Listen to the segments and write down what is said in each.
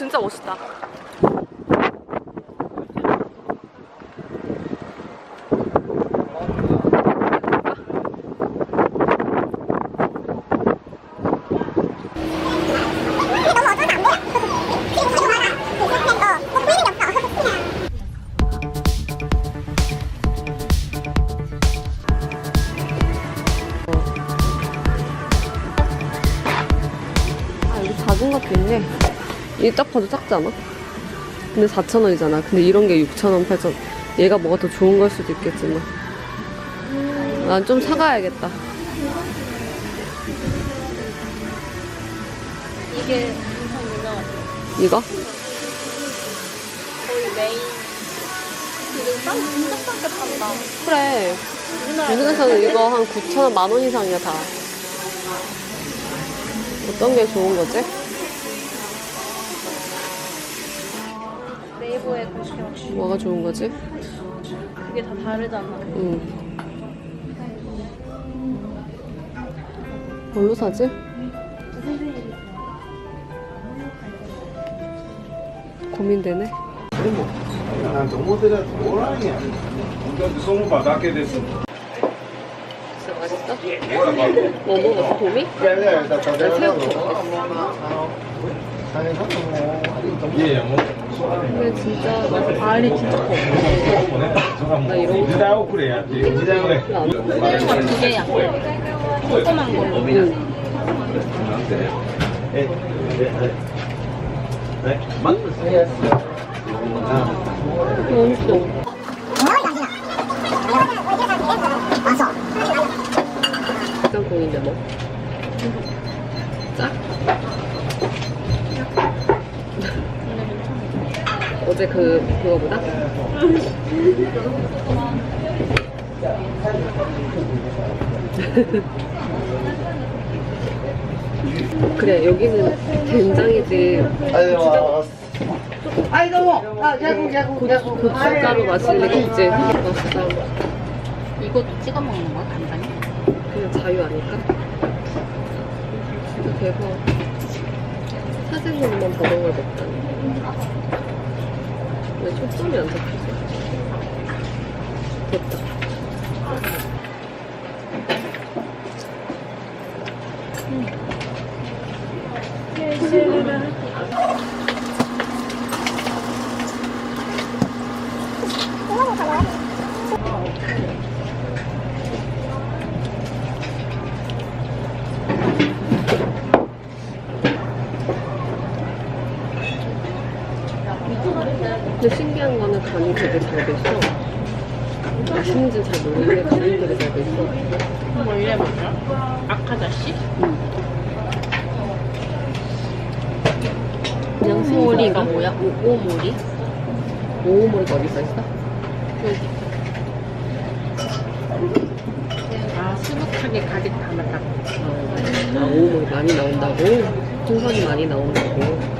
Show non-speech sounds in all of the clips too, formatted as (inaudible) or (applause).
와 진짜 멋있다. 작지 않아? 근데 4,000원이잖아. 근데 이런 게 6,000원, 8,000원. 얘가 뭐가 더 좋은 걸 수도 있겠지만. 난 좀 사가야겠다. 이게 엄청 유명하죠. 이거? 거의 메인. 지금 싼 진짜 싸게 판다. 그래. 우리나라 미국에서는 이거 한 9,000원, 만원 이상이야, 다. 어떤 게 좋은 거지? 네이버에 검색해봐. 뭐가 좋은 거지? 그게 다 다르잖아. 응. 뭘로 사지? 고민되네. 난 동호들한테 뭐라냐. 근데 진짜 맛있어? 뭐 먹었어? 도미? 나 새우 먹었어. 예, 예, 뭐. 근데 진짜 나 과일이 진짜 커. 나 이런 거. 생각 두 개야. 조그만 걸로. 맛있어. 진짜 고인데 뭐? 어제 그 그거보다? (laughs) 그래 여기는 된장이지. 아유 아이 너무 아 야구 야구 야구. 고춧가루 마실 리가 없지 맛있다 이것도 찍어 먹는 거야 간장이? 그냥 자유 아닐까? 진짜 대박. 사진으로만 보던 걸 먹다니 왜 초점이 안 잡히지? 됐다 근데 신기한 거는 간이 되게 잘 됐어 맛있는지 잘 모르겠는데 간이 되게 잘 됐어 뭐 이래 먹어? 아카자씨? 그냥 오모리가 생선. 뭐야? 오, 오모리? 오모리가 어디 써있어? 아, 수북하게 가득 담았다고. 아 오모리 많이 나온다고? 생선이 많이 나온다고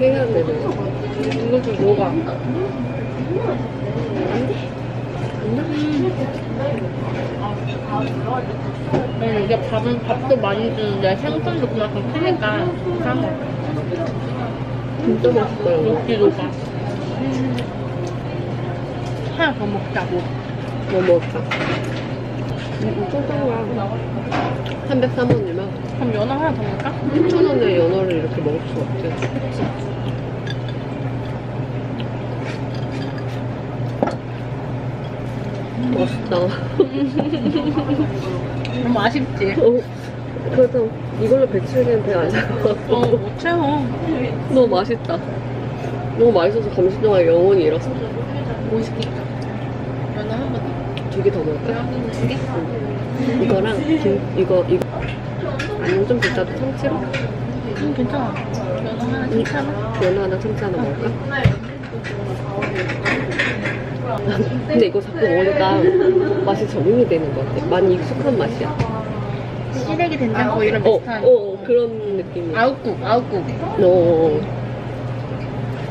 이렇게 해야 되네 이거 좀 녹아. 음, 이게 밥은 밥도 많이 주는데 생선도 그만큼 크니까 싼 거. 진짜 맛있어요 녹지 녹아. 하나 더 먹자고. 뭐 먹을까? 음, 소소가 303원이면 그럼 연어 하나 더 먹을까? 6,000원에 연어를 이렇게 먹을 수 없지 맛있다 (laughs) 너무 아쉽지? 어, 그래도 이걸로 107개는 배안 어, 못 채워. 너무 맛있다 너무 맛있어서 동안 영혼이 잃었어 뭐 시킬까? 연어 한 번 더. 두 개 더 먹을까? 두 개? 이거랑 김 이거 이거 좀 비싸도 참치로? 음, 괜찮아. 연어 하나 괜찮아? 연어 하나 참치 하나 먹을까? 근데 이거 자꾸 먹으니까 맛이 적응이 되는 것 같아. 많이 익숙한 맛이야. 시래기 된장국 이런 어, 비슷한. 어, 어, 그런 느낌이야. 아웃국, 아웃국. 어,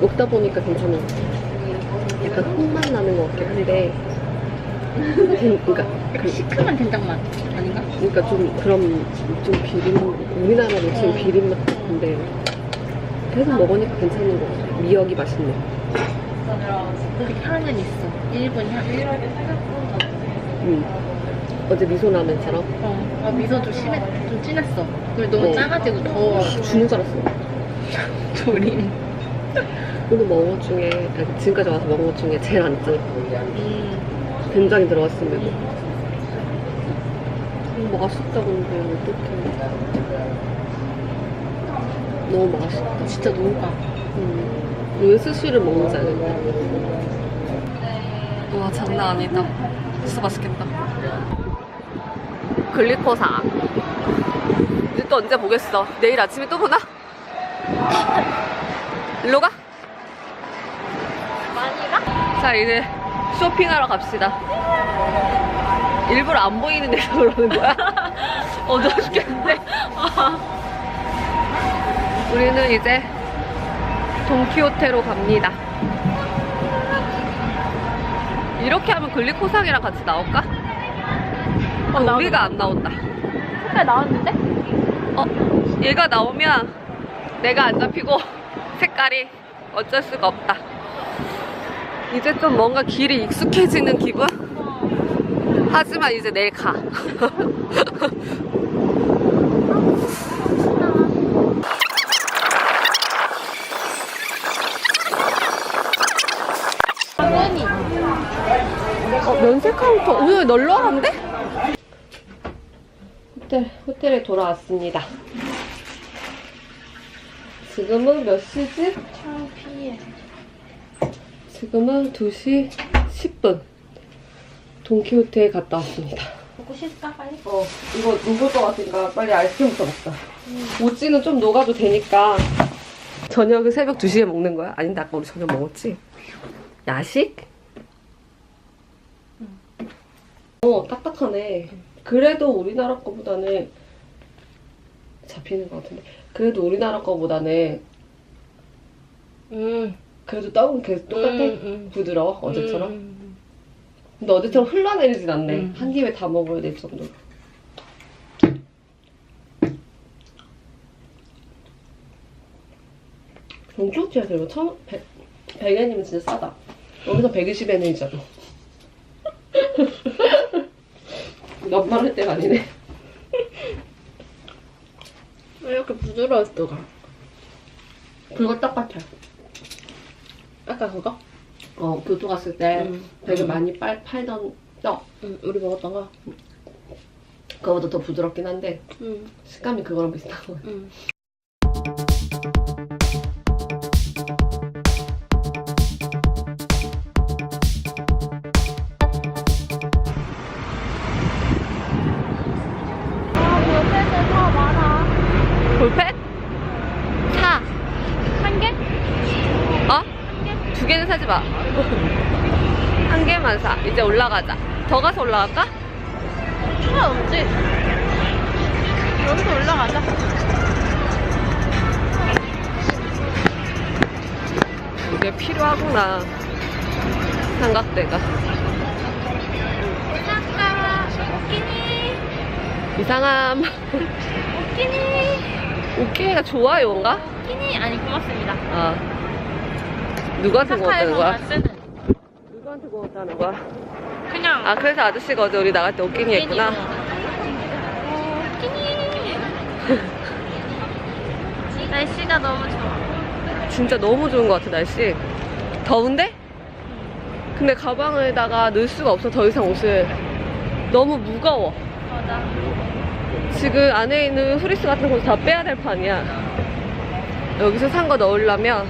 먹다 보니까 괜찮아. 약간 콩맛 나는 것 같긴 한데, 된- 그러니까, 약간 그, 시큼한 된장 맛? 그러니까 좀 그런 좀 비린 우리나라로 치면 음. 비린 맛 같은데 계속 먹으니까 괜찮은 것 같아. 미역이 맛있네. 그 향은 있어. 일본 향. 음. 어제 미소라면처럼 어, 아, 미소 좀 심해, 좀 진했어. 그리고 너무 어. 짜가지고 더 주는 줄 알았어. (laughs) 조림. 오늘 먹은 것 중에 아니, 지금까지 와서 먹은 것 중에 제일 안 짜. 음. 된장이 들어갔음에도. 음, 맛있다 근데 어떡해. 너무 맛있다. 진짜 녹아. 음. 왜 스시를 먹는지 알겠다. 와 장난 아니다. 진짜 맛있겠다. 글리코사. 이제 또 언제 보겠어? 내일 아침에 또 보나? (laughs) 일로 가? 많이 가? 자 이제 쇼핑하러 갑시다. 일부러 안 보이는 데서 (laughs) 그러는 거야? (laughs) 어두워 죽겠는데? (laughs) 우리는 이제 돈키호테로 갑니다. 이렇게 하면 글리코상이랑 같이 나올까? 어, 나오겠다. 우리가 안 나온다. 색깔 나왔는데? 어, 얘가 나오면 내가 안 잡히고 색깔이 어쩔 수가 없다. 이제 좀 뭔가 길이 익숙해지는 기분? 하지만 이제 내일 가. 어, 면세 카운터 오늘 널널한데? 호텔, 호텔에 돌아왔습니다. 지금은 몇 시지? 창피해. 지금은 2시 10분. 돈키호테에 갔다 왔습니다. 먹고 싶다, 빨리. 어, 이거 녹을 것 같으니까 빨리 아이스크림부터 먹자. 오찌는 좀 녹아도 되니까. 저녁을 새벽 2시에 먹는 거야? 아닌데 아까 우리 저녁 먹었지? 야식? 어, 딱딱하네. 그래도 우리나라 거보다는 잡히는 것 같은데. 그래도 우리나라 거보다는 음. 그래도 떡은 계속 똑같아. 음, 부드러워, 어제처럼. 음. 근데 어제처럼 흘러내리진 않네. 음. 한 입에 다 먹어야 될 정도로. 동키호테에서 이거 천, 백, 100엔이면 진짜 싸다. 여기서 120엔이잖아. 몇만 할 때가 아니네. 왜 이렇게 부드러웠어 가? 그거 똑같아. 아까 그거? 어, 교토 갔을 때 음. 되게 음. 많이 빨, 팔던 떡. 응, 우리 먹었던 거. 그거보다 더 부드럽긴 한데 응, 식감이 그거랑 비슷한 거같 마. 한 개만 사. 이제 올라가자. 더 가서 올라갈까? 상관없지. 여기서 올라가자. 이게 필요하구나. 삼각대가. 아까 웃기니? 이상함. 웃기니? 오케이가 좋아, 이건가? 웃기니? 아니, 고맙습니다. 아. 누구한테 고맙다는 거야? 쓰는. 누구한테 고맙다는 거야? 그냥. 아, 그래서 아저씨가 어제 우리 나갈 때 오끼니 했구나. 웃기니? (laughs) 날씨가 너무 좋아. 진짜 너무 좋은 것 같아, 날씨. 더운데? 근데 가방에다가 넣을 수가 없어, 더 이상 옷을. 너무 무거워. 맞아. 지금 안에 있는 후리스 같은 거 다 빼야 될 판이야. 여기서 산 거 넣으려면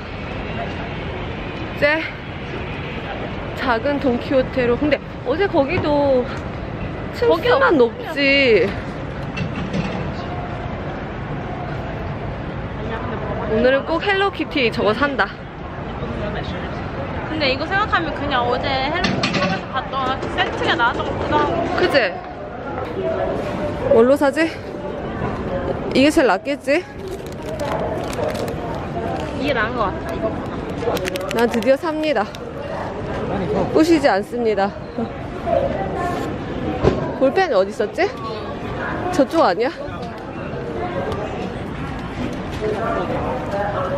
이제 작은 돈키호테로 근데 어제 거기도 층수만 높지. 오늘은 꼭 헬로키티 저거 산다. 근데 이거 생각하면 그냥 어제 헬로하면서 봤던 그 세트가 나왔던 것 같기도 하고. 그지? 뭘로 사지? 이게 제일 낫겠지? 이게 나은 것 같아, 이거보다. 난 드디어 삽니다. 부시지 않습니다. 볼펜이 어디 있었지? 저쪽 아니야?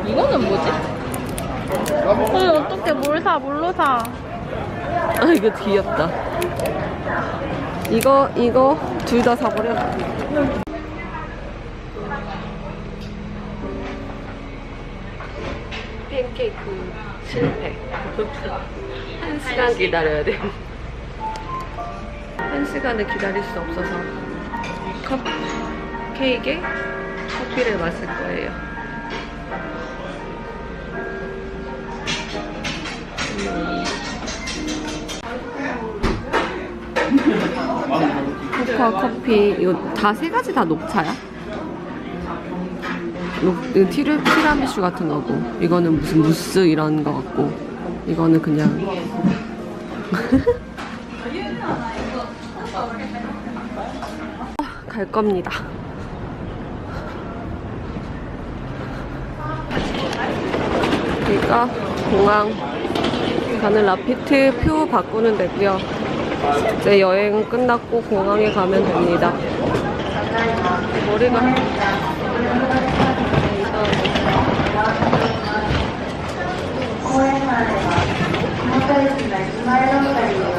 이거는 뭐지? 어, 어떻게 뭘 사, 뭘로 사. 아 이거 귀엽다. 이거 이거 둘 다 사버려. 팬케이크 실패. 한 시간 기다려야 돼. 한 시간을 기다릴 수 없어서 컵 케이크에 커피를 마실 거예요. 코코아 커피 이거 다 세 가지 다 녹차야? 녹, 이거 티르, 티라미슈 같은 거고 이거는 무슨 무스 이런 거 같고 이거는 그냥. (laughs) 갈 겁니다. 그러니까 공항. 가는 라피트 표 바꾸는 데고요. 이제 여행은 끝났고 공항에 가면 됩니다. 머리가 മരണം കഴിയും